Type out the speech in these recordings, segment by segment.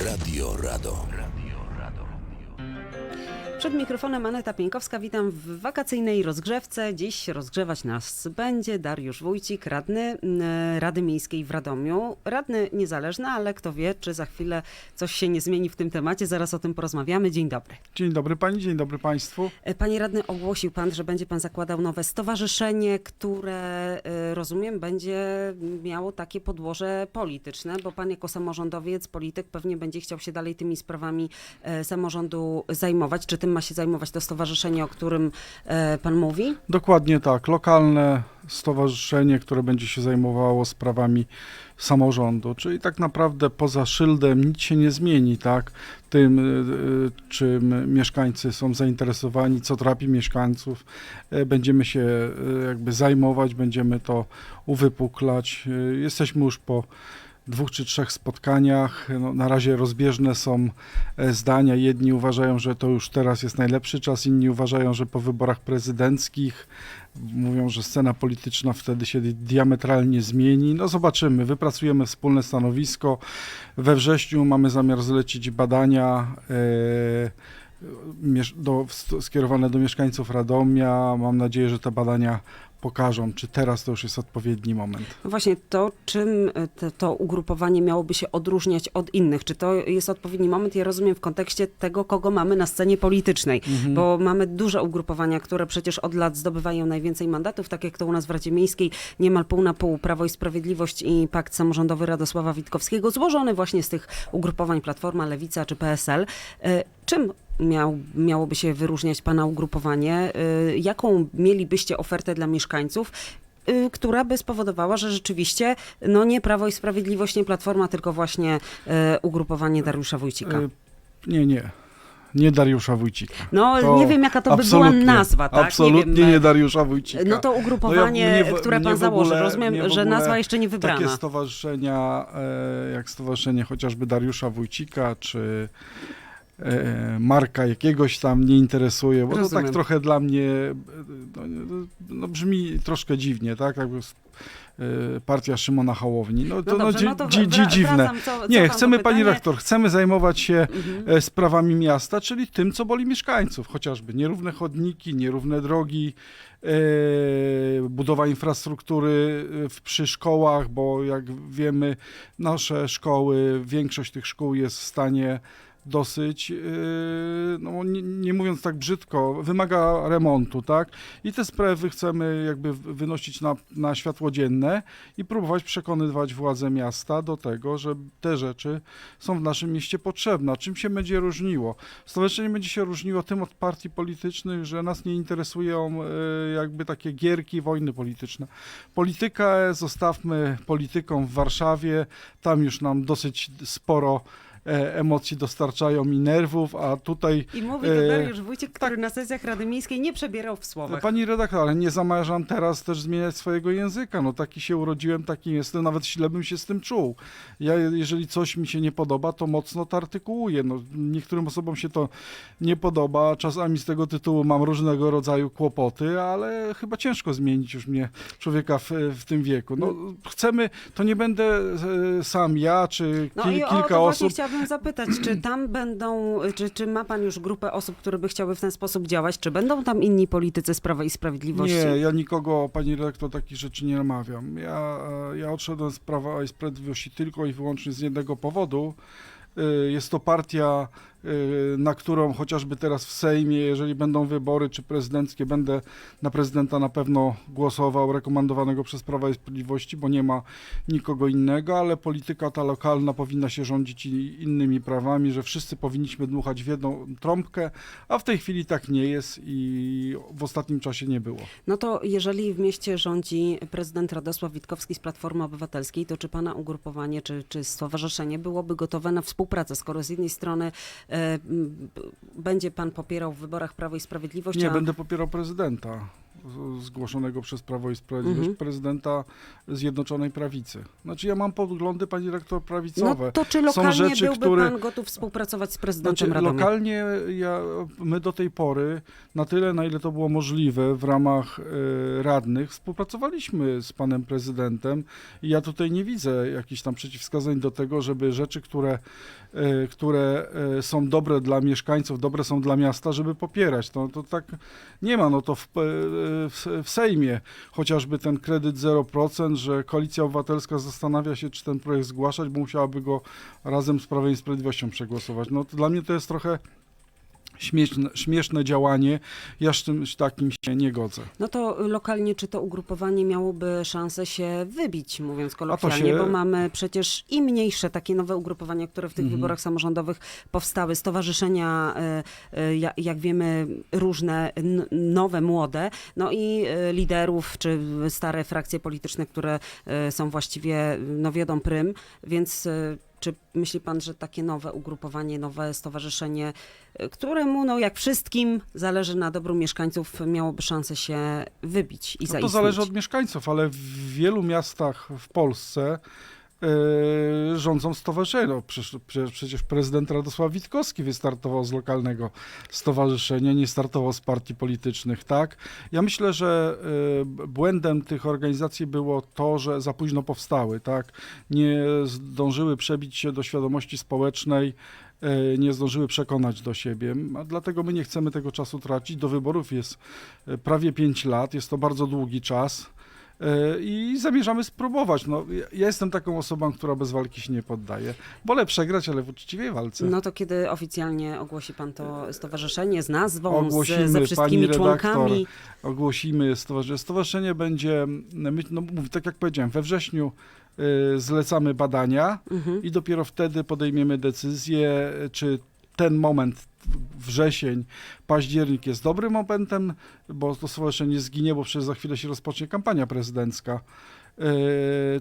Radio Radom. Przed mikrofonem Aneta Pieńkowska, witam w wakacyjnej rozgrzewce. Dziś rozgrzewać nas będzie Dariusz Wójcik, radny mm, Rady Miejskiej w Radomiu. Radny niezależny, ale kto wie, czy za chwilę coś się nie zmieni w tym temacie. Zaraz o tym porozmawiamy. Dzień dobry. Dzień dobry pani, dzień dobry państwu. E, Panie radny, ogłosił pan, że będzie pan zakładał nowe stowarzyszenie, które e, rozumiem będzie miało takie podłoże polityczne, bo pan jako samorządowiec, polityk pewnie będzie chciał się dalej tymi sprawami e, samorządu zajmować. Czy tym ma się zajmować to stowarzyszenie, o którym e, pan mówi? Dokładnie tak, lokalne stowarzyszenie, które będzie się zajmowało sprawami samorządu, czyli tak naprawdę poza szyldem nic się nie zmieni, tak? Tym, y, czym mieszkańcy są zainteresowani, co trapi mieszkańców, y, będziemy się jakby zajmować, będziemy to uwypuklać. Jesteśmy już po dwóch czy trzech spotkaniach. No, na razie rozbieżne są e, zdania. Jedni uważają, że to już teraz jest najlepszy czas, inni uważają, że po wyborach prezydenckich mówią, że scena polityczna wtedy się diametralnie zmieni. No zobaczymy, wypracujemy wspólne stanowisko. We wrześniu mamy zamiar zlecić badania miesz- do, skierowane do mieszkańców Radomia. Mam nadzieję, że te badania pokażą, czy teraz to już jest odpowiedni moment. No właśnie to, czym e, te, to ugrupowanie miałoby się odróżniać od innych? Czy to jest odpowiedni moment? Ja rozumiem w kontekście tego, kogo mamy na scenie politycznej, Mhm. bo mamy duże ugrupowania, które przecież od lat zdobywają najwięcej mandatów, tak jak to u nas w Radzie Miejskiej, niemal pół na pół Prawo i Sprawiedliwość i Pakt Samorządowy Radosława Witkowskiego, złożony właśnie z tych ugrupowań Platforma, Lewica czy PSL. E, Czym miał, miałoby się wyróżniać Pana ugrupowanie? E, Jaką mielibyście ofertę dla mieszkańców? y, która by spowodowała, że rzeczywiście no nie Prawo i Sprawiedliwość, nie Platforma, tylko właśnie e, ugrupowanie Dariusza Wójcika. Nie, nie. Nie Dariusza Wójcika. No to nie wiem jaka to by była nazwa, tak? Absolutnie nie, nie wiem. Dariusza Wójcika. No to ugrupowanie, No ja- mnie które mnie pan w założy. ogóle- Rozumiem, że ogóle nazwa jeszcze nie wybrana. Takie stowarzyszenia, e, jak stowarzyszenie chociażby Dariusza Wójcika, czy e, Marka jakiegoś tam nie interesuje, bo to Rozumiem. tak trochę dla mnie e, no, no, brzmi troszkę dziwnie, tak? Jakby e, partia Szymona Hołowni. No to no no, dobrze, dzi- no to dzi- wra- dziwne. co, co Nie, chcemy, to pani rektor, chcemy zajmować się Mhm. e, sprawami miasta, czyli tym, co boli mieszkańców, chociażby nierówne chodniki, nierówne drogi, e, budowa infrastruktury w, przy szkołach, bo jak wiemy, nasze szkoły, większość tych szkół jest w stanie dosyć, e, no nie, nie mówiąc tak brzydko, wymaga remontu, tak? I te sprawy chcemy jakby wynosić na, na światło dzienne i próbować przekonywać władze miasta do tego, że te rzeczy są w naszym mieście potrzebne. Czym się będzie różniło? Stowarzyszenie będzie się różniło tym od partii politycznych, że nas nie interesują e, jakby takie gierki, wojny polityczne. Politykę zostawmy politykom w Warszawie, tam już nam dosyć sporo emocji dostarczają i nerwów, a tutaj I mówi to e, Dariusz Wójcik, który na sesjach Rady Miejskiej nie przebierał w słowach. Pani redaktor, ale nie zamierzam teraz też zmieniać swojego języka. No taki się urodziłem, taki jestem, nawet źle bym się z tym czuł. Ja, jeżeli coś mi się nie podoba, to mocno to artykułuję. No, niektórym osobom się to nie podoba, czasami z tego tytułu mam różnego rodzaju kłopoty, ale chyba ciężko zmienić już mnie, człowieka w, w tym wieku. No, chcemy, to nie będę e, sam ja, czy No kil, i o kilka osób. Chciałabym zapytać, czy tam będą, czy, czy ma pan już grupę osób, które by chciały w ten sposób działać? Czy będą tam inni politycy z Prawa i Sprawiedliwości? Nie, ja nikogo, pani redaktor, takich rzeczy nie namawiam. Ja, e, ja odszedłem z Prawa i Sprawiedliwości tylko i wyłącznie z jednego powodu. Y, Jest to partia, na którą chociażby teraz w Sejmie, jeżeli będą wybory czy prezydenckie, będę na prezydenta na pewno głosował, rekomendowanego przez Prawa i Sprawiedliwości, bo nie ma nikogo innego, ale polityka ta lokalna powinna się rządzić innymi prawami, że wszyscy powinniśmy dmuchać w jedną trąbkę, a w tej chwili tak nie jest i w ostatnim czasie nie było. No to jeżeli w mieście rządzi prezydent Radosław Witkowski z Platformy Obywatelskiej, to czy pana ugrupowanie, czy, czy stowarzyszenie byłoby gotowe na współpracę, skoro z jednej strony będzie pan popierał w wyborach Prawo i Sprawiedliwość, Nie, a będę popierał prezydenta. Zgłoszonego przez Prawo i Sprawiedliwość Mhm. prezydenta Zjednoczonej Prawicy. Znaczy ja mam poglądy, pani rektor, No prawicowe. to czy Są lokalnie rzeczy, byłby które- pan gotów współpracować z prezydentem Znaczy, Radomia? lokalnie ja, my do tej pory, na tyle na ile to było możliwe w ramach e, radnych, współpracowaliśmy z panem prezydentem i ja tutaj nie widzę jakichś tam przeciwwskazań do tego, żeby rzeczy, które, e, które e, są dobre dla mieszkańców, dobre są dla miasta, żeby popierać. To, to tak nie ma, no to w, e, w, w Sejmie chociażby ten kredyt 0%, że Koalicja Obywatelska zastanawia się, czy ten projekt zgłaszać, bo musiałaby go razem z Prawem i Sprawiedliwością przegłosować. No dla mnie to jest trochę śmieszne, śmieszne działanie. Ja z czymś takim się nie godzę. No to lokalnie czy to ugrupowanie miałoby szansę się wybić, mówiąc kolokwialnie, się- bo mamy przecież i mniejsze takie nowe ugrupowania, które w tych Mhm. wyborach samorządowych powstały, stowarzyszenia, e, e, ja- jak wiemy, różne, nowe, młode, no i e, liderów, czy stare frakcje polityczne, które są właściwie, no wiodą prym, więc czy myśli pan, że takie nowe ugrupowanie, nowe stowarzyszenie, e, któremu, no jak wszystkim, zależy na dobru mieszkańców, miałoby szansę się wybić i No to zaistnieć? zależy od mieszkańców, ale w wielu miastach w Polsce rządzą stowarzyszenia. No, przecież, prezydent Radosław Witkowski wystartował z lokalnego stowarzyszenia, nie startował z partii politycznych, tak? Ja myślę, że e, błędem tych organizacji było to, że za późno powstały, tak? Nie zdążyły przebić się do świadomości społecznej, e, nie zdążyły przekonać do siebie. Dlatego my nie chcemy tego czasu tracić. Do wyborów jest e, prawie 5 lat, jest to bardzo długi czas. E, I zamierzamy spróbować. No, ja- jestem taką osobą, która bez walki się nie poddaje. Wolę przegrać, ale w uczciwej walce. No to kiedy oficjalnie ogłosi pan to stowarzyszenie z nazwą, Ogłosimy, z, ze pani wszystkimi redaktor. członkami? Ogłosimy stowarzyszenie. Stowarzyszenie będzie, no, mówię, tak jak powiedziałem, we wrześniu y, zlecamy badania Mhm. i dopiero wtedy podejmiemy decyzję, czy ten moment, wrzesień, październik jest dobrym momentem, bo to stowarzyszenie zginie, bo przecież za chwilę się rozpocznie kampania prezydencka. Yy,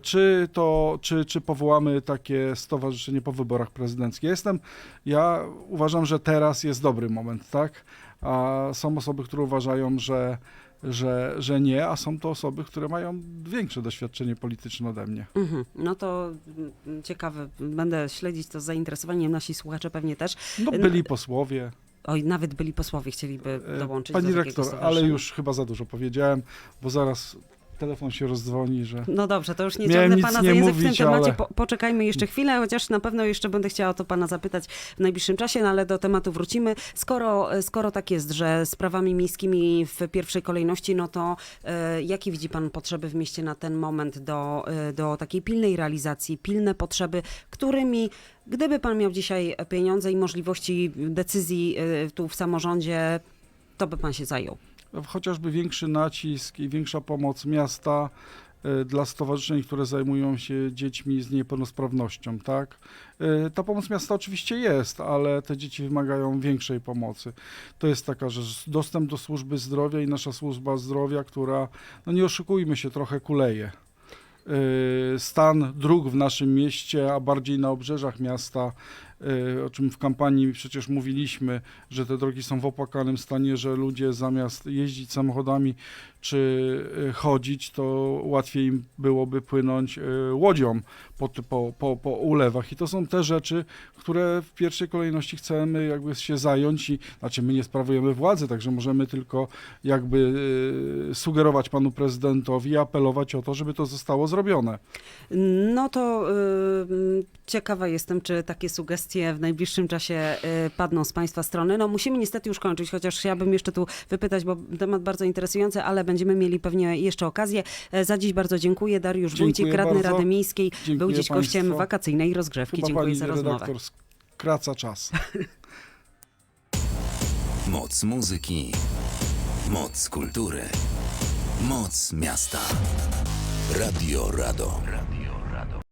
Czy to, czy, czy powołamy takie stowarzyszenie po wyborach prezydenckich? Ja Jestem, ja uważam, że teraz jest dobry moment, tak? A są osoby, które uważają, że, że, że nie, a są to osoby, które mają większe doświadczenie polityczne ode mnie. Mhm. No to mm, ciekawe, będę śledzić to z zainteresowaniem, nasi słuchacze pewnie też. No byli posłowie. Oj, nawet byli posłowie chcieliby E, dołączyć Pani do rektor, ale już chyba za dużo powiedziałem, bo zaraz telefon się rozdzwoni, że No dobrze, to już nie ciągnę pana za język w mówić, tym temacie. Po, poczekajmy jeszcze chwilę, chociaż na pewno jeszcze będę chciała o to pana zapytać w najbliższym czasie, no ale do tematu wrócimy. Skoro, skoro tak jest, że sprawami miejskimi w pierwszej kolejności, no to e, jakie widzi pan potrzeby w mieście na ten moment do, e, do takiej pilnej realizacji, pilne potrzeby, którymi gdyby pan miał dzisiaj pieniądze i możliwości decyzji e, tu w samorządzie, to by pan się zajął? Chociażby większy nacisk i większa pomoc miasta e, dla stowarzyszeń, które zajmują się dziećmi z niepełnosprawnością, tak? E, Ta pomoc miasta oczywiście jest, ale te dzieci wymagają większej pomocy. To jest taka rzecz, dostęp do służby zdrowia i nasza służba zdrowia, która, no nie oszukujmy się, trochę kuleje. E, Stan dróg w naszym mieście, a bardziej na obrzeżach miasta, o czym w kampanii przecież mówiliśmy, że te drogi są w opłakanym stanie, że ludzie zamiast jeździć samochodami czy e, chodzić, to łatwiej im byłoby płynąć e, łodzią po, po, po, po ulewach. I to są te rzeczy, które w pierwszej kolejności chcemy jakby się zająć i znaczy my nie sprawujemy władzy, także możemy tylko jakby sugerować panu prezydentowi i apelować o to, żeby to zostało zrobione. No to y, ciekawa jestem, czy takie sugestie w najbliższym czasie y, padną z Państwa strony. No musimy niestety już kończyć, chociaż chciałabym jeszcze tu wypytać, bo temat bardzo interesujący, ale będziemy mieli pewnie jeszcze okazję. E, Za dziś bardzo dziękuję. Dariusz Dziękuję Wójcik, radny bardzo. Rady Miejskiej, Dziękuję był dziś gościem państwu. wakacyjnej rozgrzewki. Chyba Dziękuję pani za rozmowę. redaktor skraca czas. Moc muzyki. Moc kultury. Moc miasta. Radio Radom.